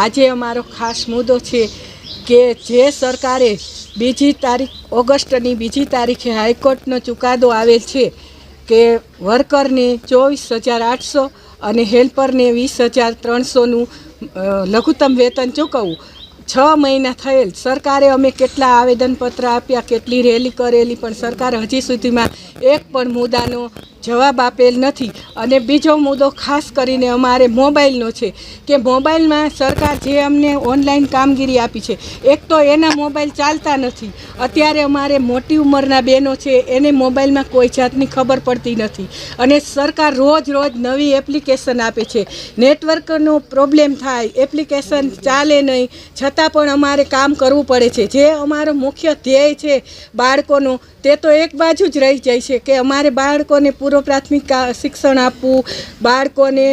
આજે અમારો ખાસ મુદ્દો છે કે જે સરકારે બીજી તારીખ, ઓગસ્ટની બીજી તારીખે હાઈકોર્ટનો ચુકાદો આવેલ છે કે વર્કરને ચોવીસ હજાર આઠસો અને હેલ્પરને વીસ હજાર ત્રણસોનું લઘુત્તમ વેતન ચૂકવવું. છ મહિના થયેલ. સરકારે અમે કેટલા આવેદનપત્ર આપ્યા, કેટલી રેલી કરેલી, પણ સરકાર હજી સુધીમાં એક પણ મુદ્દાનો જવાબ આપેલ નથી. અને બીજો મુદ્દો ખાસ કરીને અમારે મોબાઈલનો છે કે મોબાઈલમાં સરકાર જે અમને ઓનલાઈન કામગીરી આપી છે, એક તો એના મોબાઈલ ચાલતા નથી. અત્યારે અમારે મોટી ઉંમરના બહેનો છે, એને મોબાઈલમાં કોઈ જાતની ખબર પડતી નથી. અને સરકાર રોજ રોજ નવી એપ્લિકેશન આપે છે. નેટવર્કનો પ્રોબ્લેમ થાય, એપ્લિકેશન ચાલે નહીં, છતાં પણ અમારે કામ કરવું પડે છે. જે અમારો મુખ્ય ધ્યેય છે બાળકોનો, તે તો એક બાજુ જ રહી જાય છે કે અમારે બાળકોને પૂર્વ પ્રાથમિક શિક્ષણ આપવું, બાળકોને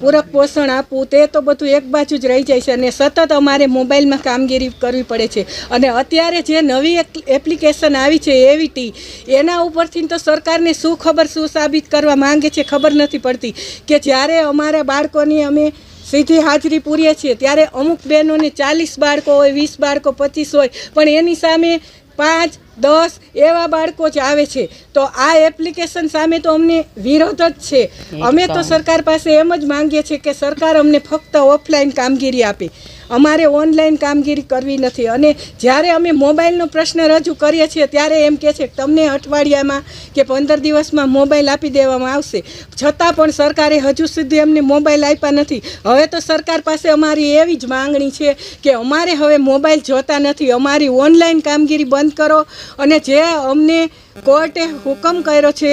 પૂરક પોષણ આપવું, તે તો બધું એક બાજુ જ રહી જાય છે અને સતત અમારે મોબાઈલમાં કામગીરી કરવી પડે છે. અને અત્યારે જે નવી એપ્લિકેશન આવી છે, એવીટી, એના ઉપરથી તો સરકારને શું ખબર, શું સાબિત કરવા માંગે છે ખબર નથી પડતી કે જ્યારે અમારા બાળકોની અમે સીધી હાજરી પૂરીએ છીએ, ત્યારે અમુક બહેનોને ચાલીસ બાળકો હોય, વીસ બાળકો, પચીસ હોય, પણ એની સામે પાંચ દસ એવા બાળકો જ આવે છે. તો આ એપ્લિકેશન સામે તો અમને વિરોધ જ છે. અમે તો સરકાર પાસે એમ જ માંગીએ છીએ કે સરકાર અમને ફક્ત ઓફલાઈન કામગીરી આપે. અમારે ઓનલાઈન કામગીરી કરવી નથી. અને જ્યારે અમે મોબાઈલનો પ્રશ્ન રજૂ કરીએ છીએ, ત્યારે એમ કહે છે કે તમને અઠવાડિયામાં કે પંદર દિવસમાં મોબાઈલ આપી દેવામાં આવશે. છતાં પણ સરકારે હજુ સુધી અમને મોબાઈલ આપ્યા નથી. હવે તો સરકાર પાસે અમારી એવી જ માંગણી છે કે અમારે હવે મોબાઈલ જોતા નથી. અમારી ઓનલાઈન કામગીરી બંધ કરો અને જે અમને કોર્ટે હુકમ કર્યો છે,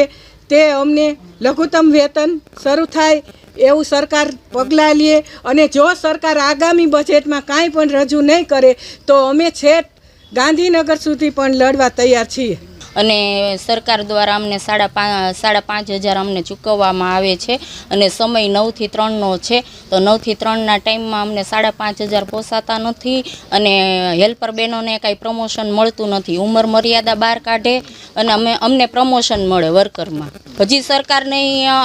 તે અમને લઘુત્તમ વેતન શરૂ થાય એવું સરકાર પગલાં લે અને જો સરકાર આગામી બજેટમાં કાંઈ પણ રજૂ નહીં કરે, તો અમે છેક ગાંધીનગર સુધી પણ લડવા તૈયાર છીએ. અને સરકાર દ્વારા અમને સાડા પાંચ સાડા પાંચ હજાર અમને ચૂકવવામાં આવે છે અને સમય નવથી ત્રણનો છે. તો નવથી ત્રણના ટાઈમમાં અમને સાડા પાંચ હજાર પોસાતા નથી અને હેલ્પર બહેનોને કાંઈ પ્રમોશન મળતું નથી. ઉંમર મર્યાદા બહાર કાઢે અને અમે, અમને પ્રમોશન મળે વર્કરમાં. હજી સરકારને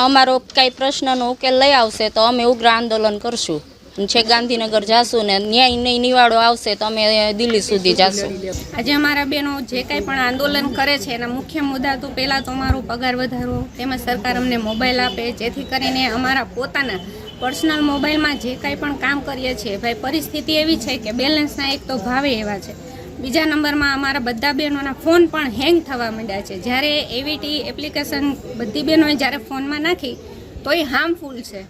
અમારો કાંઈ પ્રશ્નનો ઉકેલ લઈ આવશે તો અમે ઉગ્ર આંદોલન કરશું. છે ગાંધીનગર જાશું ને ન્યાય નહીં નિવાડો આવશે તો અમે દિલ્હી સુધી જાશું. આજે અમારા બહેનો જે કાંઈ પણ આંદોલન કરે છે, એના મુખ્ય મુદ્દા તો પહેલાં તો અમારો પગાર વધારો તેમજ સરકાર અમને મોબાઈલ આપે, જેથી કરીને અમારા પોતાના પર્સનલ મોબાઈલમાં જે કાંઈ પણ કામ કરીએ છીએ, ભાઈ પરિસ્થિતિ એવી છે કે બેલેન્સના એક તો ભાવે એવા છે. બીજા નંબરમાં અમારા બધા બહેનોના ફોન પણ હેંગ થવા માંડ્યા છે. જ્યારે એવીટી એપ્લિકેશન બધી બહેનોએ જ્યારે ફોનમાં નાખી તો એ હાર્મફુલ છે.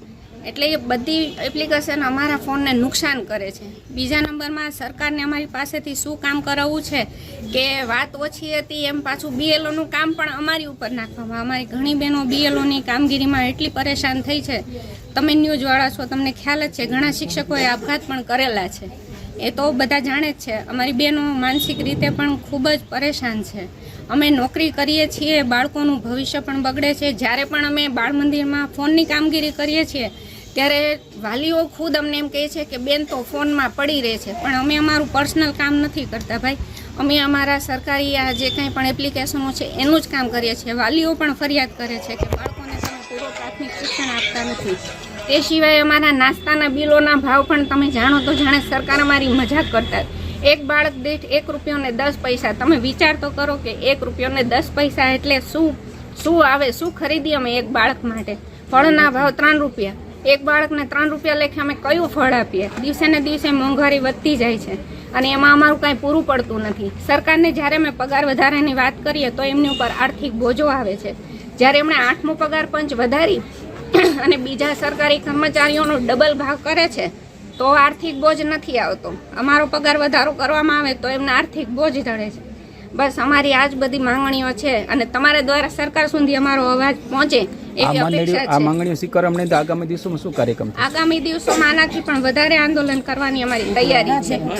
એટલે એ બધી એપ્લિકેશન અમારા ફોનને નુકસાન કરે છે. બીજા નંબરમાં સરકારને અમારી પાસેથી શું કામ કરાવવું છે કે વાત ઓછી હતી, એમ પાછું બીએલઓનું કામ પણ અમારી ઉપર નાખવામાં. અમારી ઘણી બહેનો બીએલઓની કામગીરીમાં એટલી પરેશાન થઈ છે. તમે ન્યૂઝવાળા છો, તમને ખ્યાલ જ છે, ઘણા શિક્ષકોએ આપઘાત પણ કરેલા છે. એ તો બધા જાણે જ છે, અમારી બહેનો માનસિક રીતે પણ ખૂબ જ પરેશાન છે. અમે નોકરી કરીએ છીએ, બાળકોનું ભવિષ્ય પણ બગડે છે. જ્યારે પણ અમે બાળ મંદિરમાં ફોનની કામગીરી કરીએ છીએ ત્યારે વાલીઓ ખુદ અમને એમ કહે છે કે, બેન, તો ફોનમાં પડી રહે છે, પણ અમે અમારું પર્સનલ કામ નથી કરતા ભાઈ. અમે અમારા સરકારી આ જે કાંઈ પણ એપ્લિકેશનો છે, એનું જ કામ કરીએ છીએ. વાલીઓ પણ ફરિયાદ કરે છે કે, બાળકોને તમે પૂરો પ્રાથમિક શિક્ષણ આપતા નથી. તે સિવાય અમારા નાસ્તાના બિલોના ભાવ પણ તમે જાણો તો જાણે સરકાર અમારી મજાક કરતા. એક બાળક દીઠ એક રૂપિયો ને દસ પૈસા. તમે વિચાર તો કરો કે, એક રૂપિયો ને દસ પૈસા એટલે શું? શું આવે? શું ખરીદી અમે એક બાળક માટે? ફળના ભાવ ત્રણ રૂપિયા. એક બાળકને ત્રણ રૂપિયા લેખે અમે કયું ફળ આપીએ? દિવસે ને દિવસે મોંઘવારી વધતી જાય છે. અને એમાં અમારું કાંઈ પૂરું પડતું નથી. સરકારને જ્યારે અમે પગાર વધારાની વાત કરીએ તો એમની ઉપર આર્થિક બોજો આવે છે. જ્યારે એમણે આઠમો પગાર પંચ વધારી અને બીજા સરકારી કર્મચારીઓનો ડબલ ભાગ કરે છે, તો આર્થિક બોજ નથી આવતો. અમારો પગાર વધારો કરવામાં આવે તો એમને આર્થિક બોજ ધરે છે. બસ અમારી આ જ બધી માંગણીઓ છે અને તમારા દ્વારા સરકાર સુધી અમારો અવાજ પહોંચે આ માંગણીઓ આ માંગણીઓ સ્વીકારવા નહીં તો આગામી દિવસોમાં શું કાર્યક્રમ આગામી દિવસોમાં આનાથી પણ વધારે આંદોલન કરવાની અમારી તૈયારી છે.